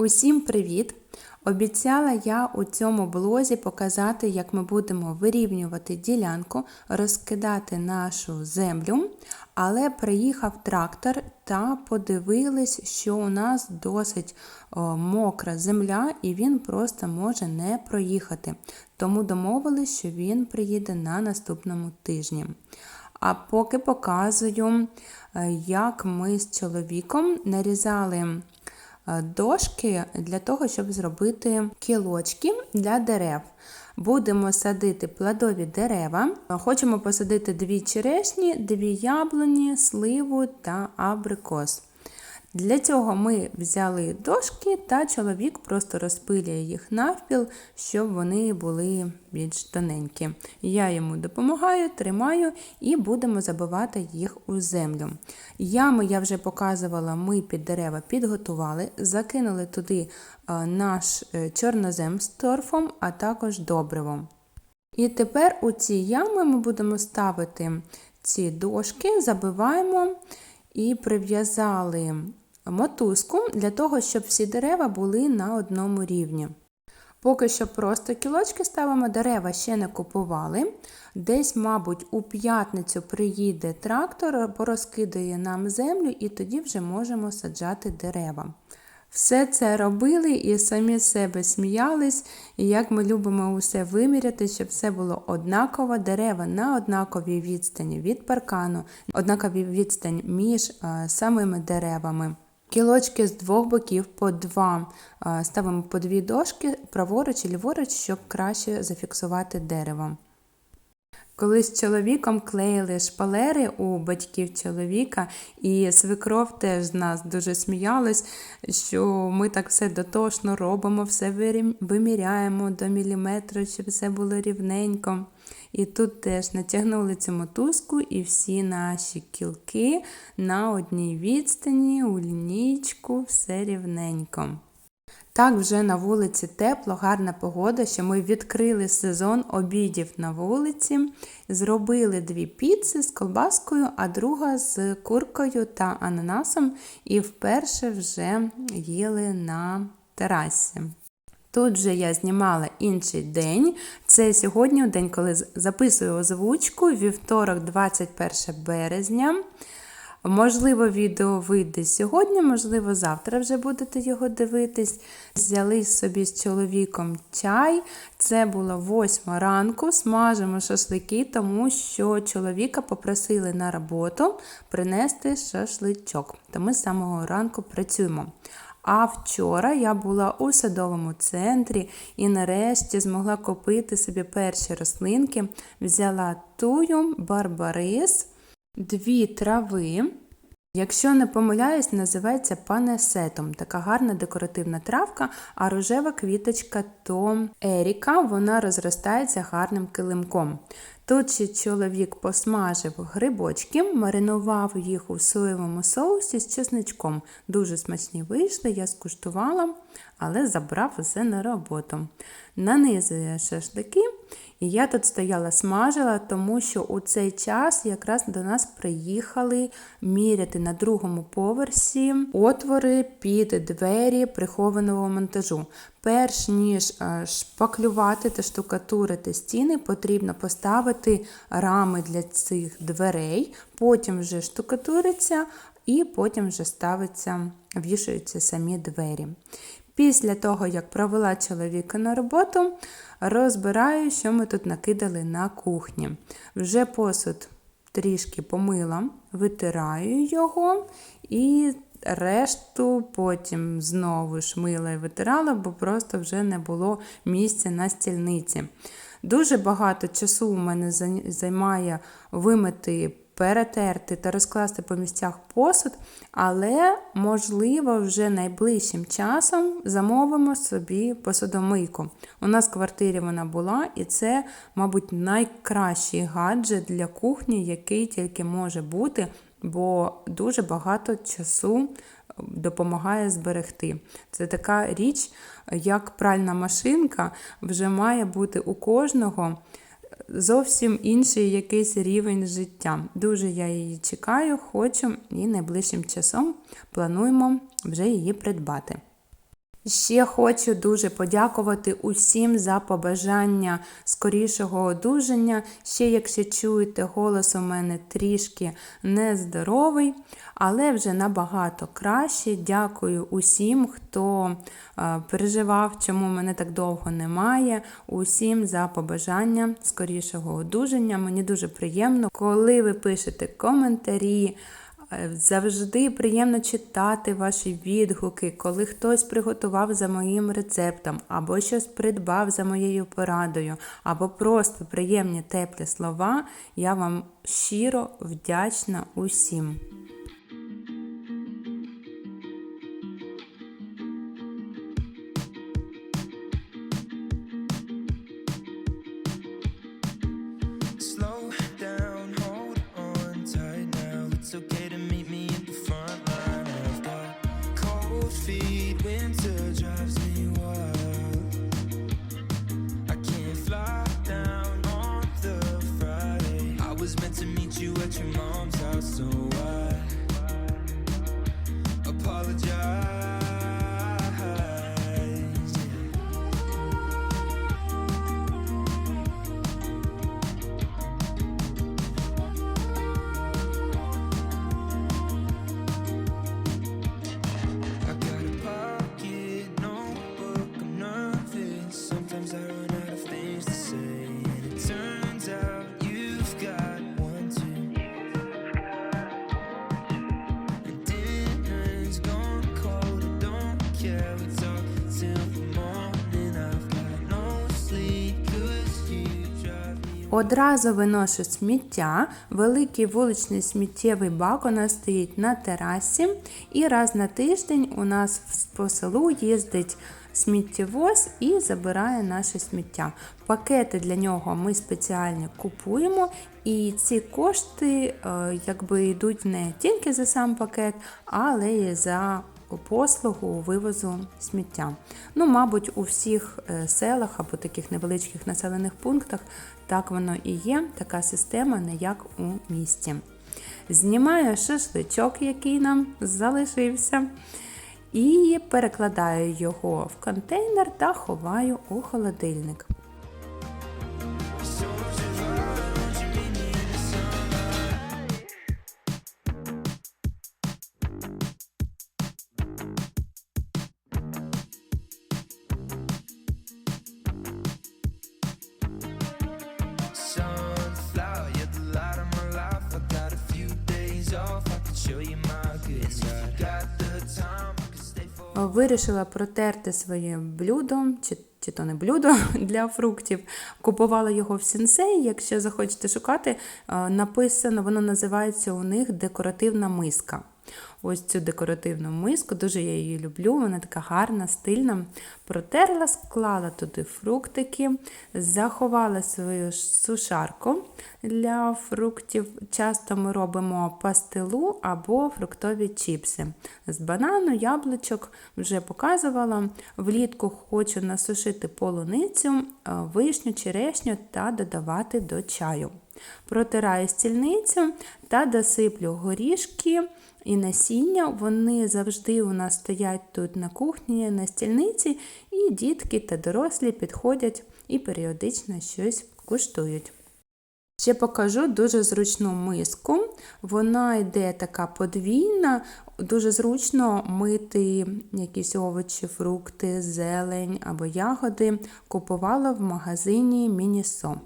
Усім привіт! Обіцяла я у цьому блозі показати, як ми будемо вирівнювати ділянку, розкидати нашу землю, але приїхав трактор та подивились, що у нас досить о, мокра земля і він просто може не проїхати. Тому домовились, що він приїде на наступному тижні. А поки показую, е, як ми з чоловіком нарізали дошки для того, щоб зробити кілочки для дерев. Будемо садити плодові дерева. Хочемо посадити дві черешні, дві яблуні, сливу та абрикос. Для цього ми взяли дошки та чоловік просто розпилює їх навпіл, щоб вони були більш тоненькі. Я йому допомагаю, тримаю і будемо забивати їх у землю. Ями я вже показувала, ми під дерева підготували, закинули туди наш е, чорнозем з торфом, а також добривом. І тепер у ці ями ми будемо ставити ці дошки, забиваємо і прив'язали мотузку для того, щоб всі дерева були на одному рівні. Поки що просто кілочки ставимо, дерева ще не купували. Десь, мабуть, у п'ятницю приїде трактор, порозкидає нам землю, і тоді вже можемо саджати дерева. Все це робили і самі себе сміялись, і як ми любимо усе виміряти, щоб все було однаково, дерева на однаковій відстані від паркану, однаковій відстань між а, самими деревами. Кілочки з двох боків по два ставимо по дві дошки праворуч і ліворуч, щоб краще зафіксувати дерево. Коли з чоловіком клеїли шпалери у батьків чоловіка, і свекров теж з нас дуже сміялась, що ми так все дотошно робимо, все виміряємо до міліметру, щоб все було рівненько. І тут теж натягнули цю мотузку, і всі наші кілки на одній відстані, у лінійку, все рівненько. Так, вже на вулиці тепло, гарна погода, що ми відкрили сезон обідів на вулиці, зробили дві піци з колбаскою, а друга з куркою та ананасом, і вперше вже їли на терасі. Тут же я знімала інший день. Це сьогодні, день, коли записую озвучку, вівторок, 21 березня. Можливо, відео вийде сьогодні, можливо, завтра вже будете його дивитись. Взяли собі з чоловіком чай. Це було 8 ранку, смажимо шашлики, тому що чоловіка попросили на роботу принести шашличок. То ми з самого ранку працюємо. А вчора я була у садовому центрі і нарешті змогла купити собі перші рослинки. Взяла тую, барбарис, дві трави. Якщо не помиляюсь, називається панесетом. Така гарна декоративна травка, а рожева квіточка то Еріка, вона розростається гарним килимком. Тут ще чоловік посмажив грибочки, маринував їх у соєвому соусі з чесничком. Дуже смачні вийшли, я скуштувала, але забрав усе на роботу. Нанизує шашлики, і я тут стояла смажила, тому що у цей час якраз до нас приїхали міряти на другому поверсі отвори під двері прихованого монтажу. Перш ніж е, шпаклювати та штукатурити стіни, потрібно поставити рами для цих дверей, потім вже штукатуриться і потім вже ставиться, вішаються самі двері. Після того, як провела чоловіка на роботу, розбираю, що ми тут накидали на кухні. Вже посуд трішки помила, витираю його і решту потім знову ж мила і витирала, бо просто вже не було місця на стільниці. Дуже багато часу у мене займає вимити перетерти та розкласти по місцях посуд, але, можливо, вже найближчим часом замовимо собі посудомийку. У нас в квартирі вона була, і це, мабуть, найкращий гаджет для кухні, який тільки може бути, бо дуже багато часу допомагає зберегти. Це така річ, як пральна машинка, вже має бути у кожного зовсім інший якийсь рівень життя. Дуже я її чекаю, хочу і найближчим часом плануємо вже її придбати. Ще хочу дуже подякувати усім за побажання скорішого одужання. Ще, якщо чуєте, голос у мене трішки нездоровий, але вже набагато краще. Дякую усім, хто е, переживав, чому мене так довго немає. Усім за побажання скорішого одужання. Мені дуже приємно, коли ви пишете коментарі. Е, Завжди приємно читати ваші відгуки, коли хтось приготував за моїм рецептом, або щось придбав за моєю порадою, або просто приємні теплі слова. Я вам щиро вдячна усім. Одразу виношу сміття. Великий вуличний сміттєвий бак у нас стоїть на терасі. І раз на тиждень у нас по селу їздить сміттєвоз і забирає наше сміття. Пакети для нього ми спеціально купуємо, і ці кошти е, якби йдуть не тільки за сам пакет, але й за послугу вивозу сміття. Ну, мабуть, у всіх е, селах або таких невеличких населених пунктах так воно і є, така система, не як у місті. Знімаю шашличок, який нам залишився, і перекладаю його в контейнер та ховаю у холодильник. Вирішила протерти своє блюдо, чи, чи то не блюдо для фруктів. Купувала його в сінсей. Якщо захочете шукати, е, написано, воно називається у них декоративна миска. Ось цю декоративну миску, дуже я її люблю, вона така гарна, стильна. Протерла, склала туди фруктики, заховала свою сушарку для фруктів. Часто ми робимо пастилу або фруктові чіпси. З банану, яблучок вже показувала. Влітку хочу насушити полуницю, е, вишню, черешню та додавати до чаю. Протираю стільницю та досиплю горішки і насіння. Вони завжди у нас стоять тут на кухні, на стільниці, і дітки та дорослі підходять і періодично щось куштують. Ще покажу дуже зручну миску. Вона йде така подвійна, дуже зручно мити якісь овочі, фрукти, зелень або ягоди. Купувала в магазині Мінісо.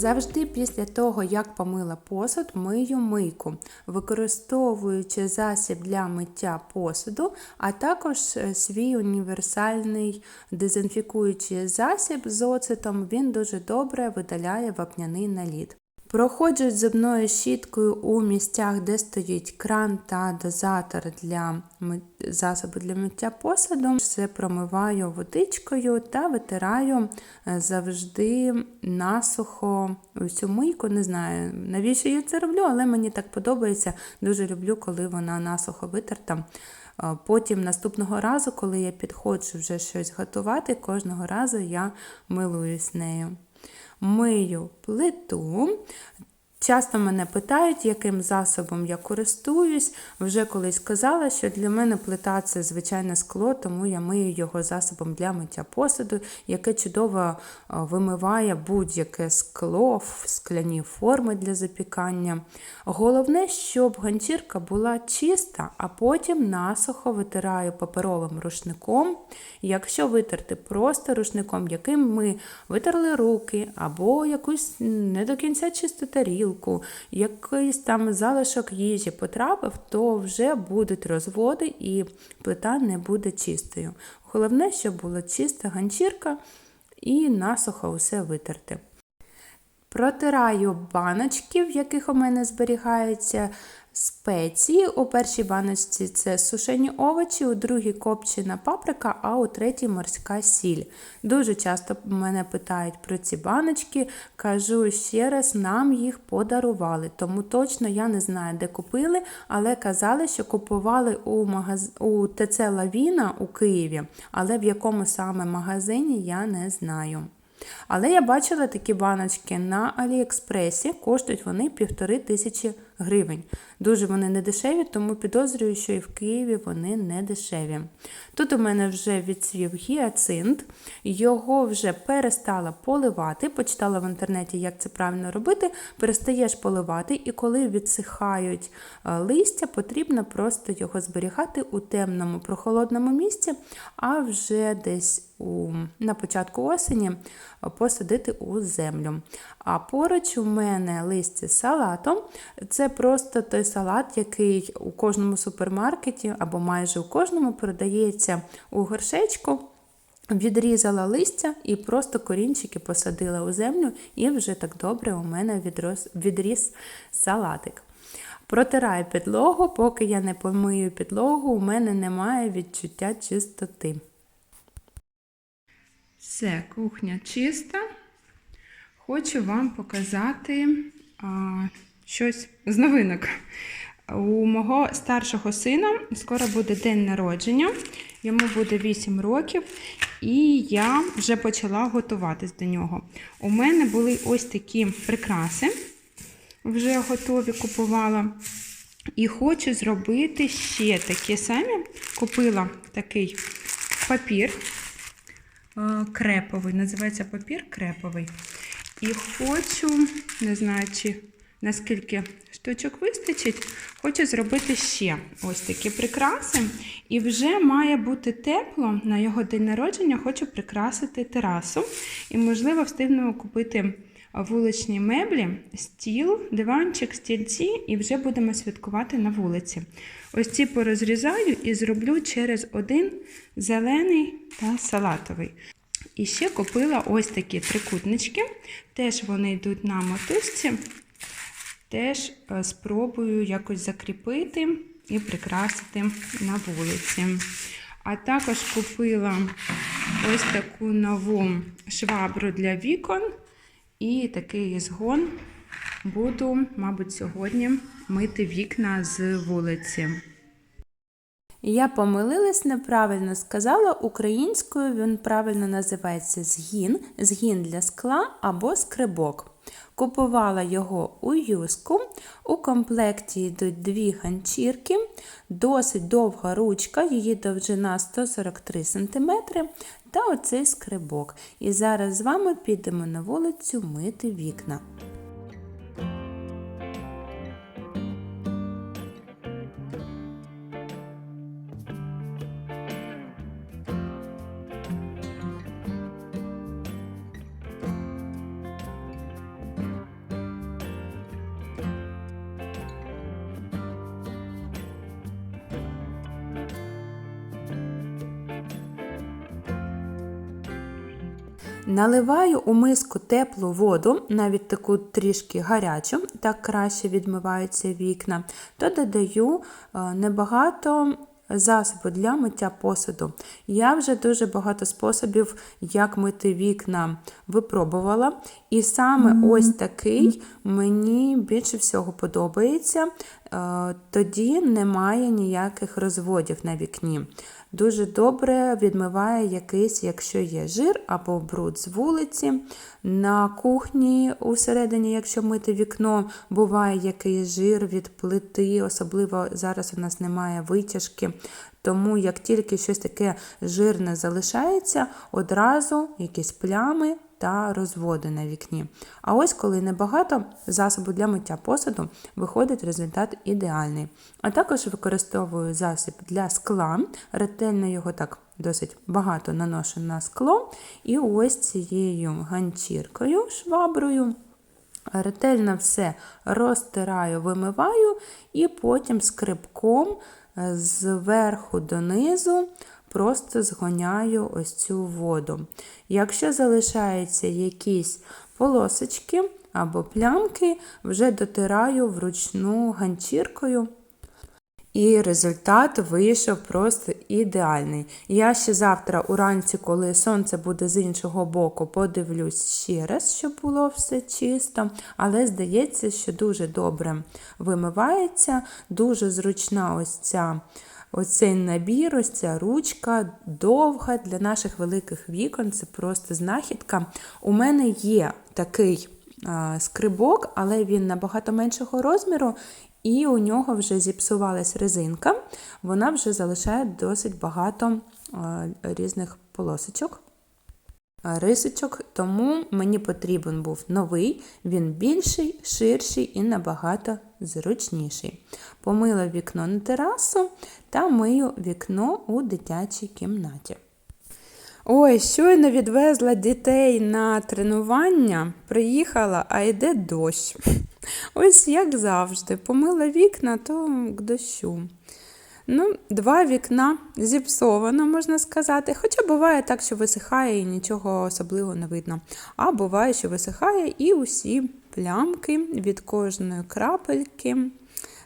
Завжди після того, як помила посуд, мию мийку, використовуючи засіб для миття посуду, а також е, свій універсальний дезінфікуючий засіб з оцетом, він дуже добре видаляє вапняний наліт. Проходжу зубною щіткою у місцях, де стоїть кран та дозатор для засобу для миття посуду. Все промиваю водичкою та витираю е, завжди насухо усю мийку. Не знаю, навіщо я це роблю, але мені так подобається. Дуже люблю, коли вона насухо витерта. Е, Потім наступного разу, коли я підходжу вже щось готувати, кожного разу я милуюсь нею мию плиту. Часто мене питають, яким засобом я користуюсь. Вже колись казала, що для мене плита це звичайне скло, тому я мию його засобом для миття посуду, яке чудово е, вимиває будь-яке скло, скляні форми для запікання. Головне, щоб ганчірка була чиста, а потім насухо витираю паперовим рушником. Якщо витерти просто рушником, яким ми витерли руки, або якусь не до кінця чисту тарілку, якийсь там залишок їжі потрапив, то вже будуть розводи і плита не буде чистою. Головне, щоб була чиста ганчірка і насухо усе витерти. Протираю баночки, в яких у мене зберігаються спеції. У першій баночці це сушені овочі, у другій копчена паприка, а у третій морська сіль. Дуже часто мене питають про ці баночки. Кажу ще раз, нам їх подарували, тому точно я не знаю, де купили, але казали, що купували у, магаз... у ТЦ Лавіна у Києві, але в якому саме магазині я не знаю. Але я бачила такі баночки на Аліекспресі, коштують вони півтори тисячі гривень. Дуже вони не дешеві, тому підозрюю, що і в Києві вони не дешеві. Тут у мене вже відцвів гіацинт, його вже перестала поливати. Почитала в інтернеті, як це правильно робити. Перестаєш поливати, і коли відсихають е, листя, потрібно просто його зберігати у темному прохолодному місці, а вже десь у, на початку осені е, посадити у землю. А поруч у мене листя салату. Це просто той салат, який у кожному супермаркеті або майже у кожному продається у горшечку. Відрізала листя і просто корінчики посадила у землю, і вже так добре у мене відрос, відріс салатик. Протираю підлогу, поки я не помию підлогу, у мене немає відчуття чистоти. Все, кухня чиста. Хочу вам показати а, щось з новинок. У мого старшого сина скоро буде день народження, йому буде 8 років, і я вже почала готуватись до нього. У мене були ось такі прикраси, вже готові купувала. І хочу зробити ще такі самі. Купила такий папір креповий, називається папір креповий. І хочу, не знаю, чи наскільки штучок вистачить, хочу зробити ще ось такі прикраси. І вже має бути тепло на його день народження. Хочу прикрасити терасу. І, можливо, встигнемо купити вуличні меблі, стіл, диванчик, стільці, і вже будемо святкувати на вулиці. Ось ці порозрізаю і зроблю через один зелений та салатовий. І ще купила ось такі трикутнички. Теж вони йдуть на мотузці. Теж е, спробую якось закріпити і прикрасити на вулиці. А також купила ось таку нову швабру для вікон і такий згон. Буду, мабуть, сьогодні мити вікна з вулиці. Я помилилась, неправильно сказала. Українською він правильно називається згін, згін для скла або скрибок. Купувала його у юску. У комплекті йдуть дві ганчірки, досить довга ручка, її довжина 143 см та оцей скрибок. І зараз з вами підемо на вулицю мити вікна. Наливаю у миску теплу воду, навіть таку трішки гарячу, так краще відмиваються вікна, то додаю е, небагато засобу для миття посуду. Я вже дуже багато способів, як мити вікна, випробувала. І саме ось такий мені більше всього подобається. Е, Тоді немає ніяких розводів на вікні. Дуже добре відмиває якийсь, якщо є жир або бруд з вулиці. На кухні усередині, якщо мити вікно, буває якийсь жир від плити, особливо зараз у нас немає витяжки. Тому як тільки щось таке жирне залишається, одразу якісь плями та розводи на вікні. А ось коли небагато засобу для миття посуду, виходить результат ідеальний. А також використовую засіб для скла, ретельно його так досить багато наношу на скло. І ось цією ганчіркою, шваброю. Ретельно все розтираю, вимиваю і потім скрибком е, зверху донизу просто згоняю ось цю воду. Якщо залишаються якісь полосочки або плямки, вже дотираю вручну ганчіркою. І результат вийшов просто ідеальний. Я ще завтра уранці, коли сонце буде з іншого боку, подивлюсь ще раз, щоб було все чисто. Але здається, що дуже добре вимивається, дуже зручна ось ця. Оцей набір, ось ця ручка довга для наших великих вікон. Це просто знахідка. У мене є такий скрибок, але він набагато меншого розміру, і у нього вже зіпсувалась резинка. Вона вже залишає досить багато різних полосочок. А, Рисочок, тому мені потрібен був новий, він більший, ширший і набагато зручніший. Помила вікно на терасу та мию вікно у дитячій кімнаті. Ой, щойно відвезла дітей на тренування, приїхала, а йде дощ. Ось як завжди, помила вікна, то к дощу. Ну, два вікна зіпсовано, можна сказати. Хоча буває так, що висихає і нічого особливого не видно. А буває, що висихає і усі плямки від кожної крапельки.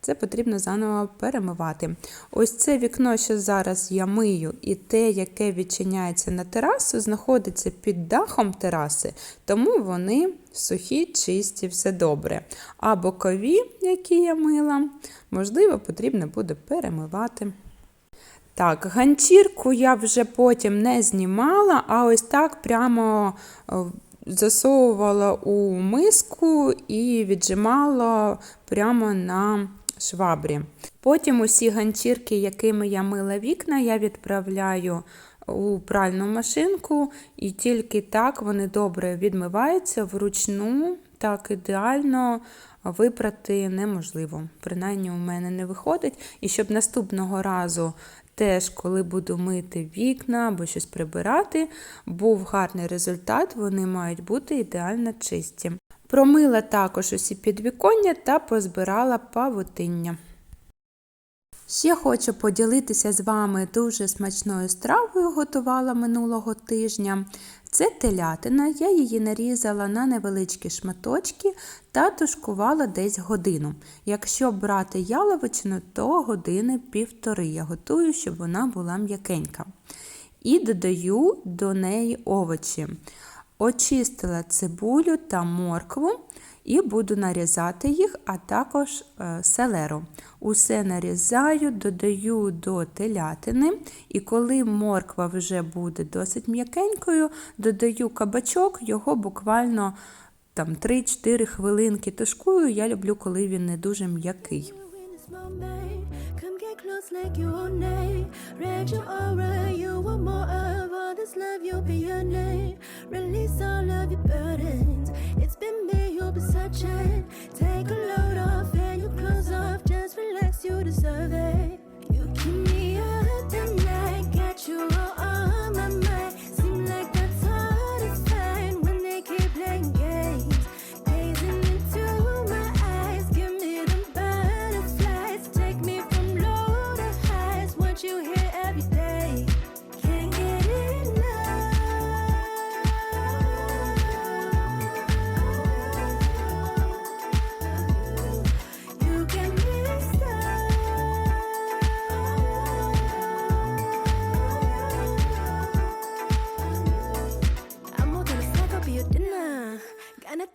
Це потрібно заново перемивати. Ось це вікно, що зараз я мию, і те, яке відчиняється на терасу, знаходиться під дахом тераси, тому вони сухі, чисті, все добре. А бокові, які я мила, можливо, потрібно буде перемивати. Так, ганчірку я вже потім не знімала, а ось так прямо е, засовувала у миску і віджимала прямо на швабрі. Потім усі ганчірки, якими я мила вікна, я відправляю у пральну машинку, і тільки так вони добре відмиваються вручну, так ідеально випрати неможливо. Принаймні, у мене не виходить. І щоб наступного разу. Теж, коли буду мити вікна або щось прибирати, був гарний результат, вони мають бути ідеально чисті. Промила також усі підвіконня та позбирала павутиння. Ще хочу поділитися з вами дуже смачною стравою, готувала минулого тижня. Це телятина, я її нарізала на невеличкі шматочки та тушкувала десь годину. Якщо брати яловичину, то години півтори. Я готую, щоб вона була м'якенька. І додаю до неї овочі. Очистила цибулю та моркву і буду нарізати їх, а також е, селеру. Усе нарізаю, додаю до телятини, і коли морква вже буде досить м'якенькою, додаю кабачок, його буквально там 3-4 хвилинки тушкую. Я люблю, коли він не дуже м'який. Come get close like you name. Read your aura, you want more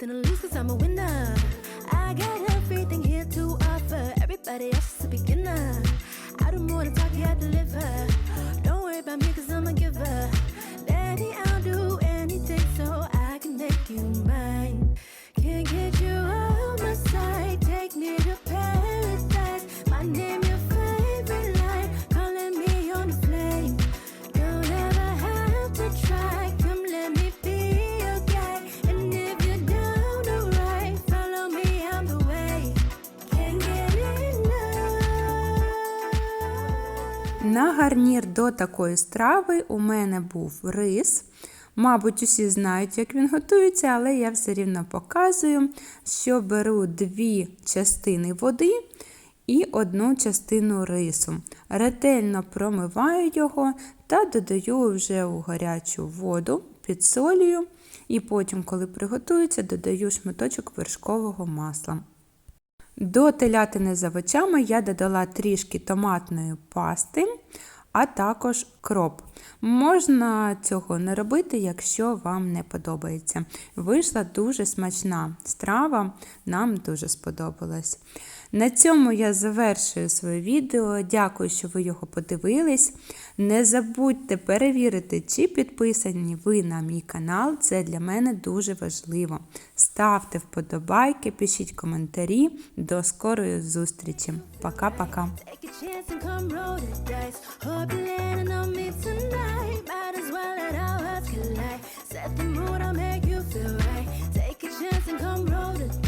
nothing to lose cause I'm a winner. На гарнір до такої страви у мене був рис. Мабуть, усі знають, як він готується, але я все рівно показую, що беру дві частини води і одну частину рису. Ретельно промиваю його та додаю вже у гарячу воду, підсолюю, і потім, коли приготується, додаю шматочок вершкового масла. До телятини з овочами я додала трішки томатної пасти, а також кроп. Можна цього не робити, якщо вам не подобається. Вийшла дуже смачна страва, нам дуже сподобалась. На цьому я завершую своє відео. Дякую, що ви його подивились. Не забудьте перевірити, чи підписані ви на мій канал. Це для мене дуже важливо. Ставте вподобайки, пишіть коментарі. До скорої зустрічі. Пока-пока. me tonight. Might as well let our hearts collide. Set the mood, I'll make you feel right. Take a chance and come roll it.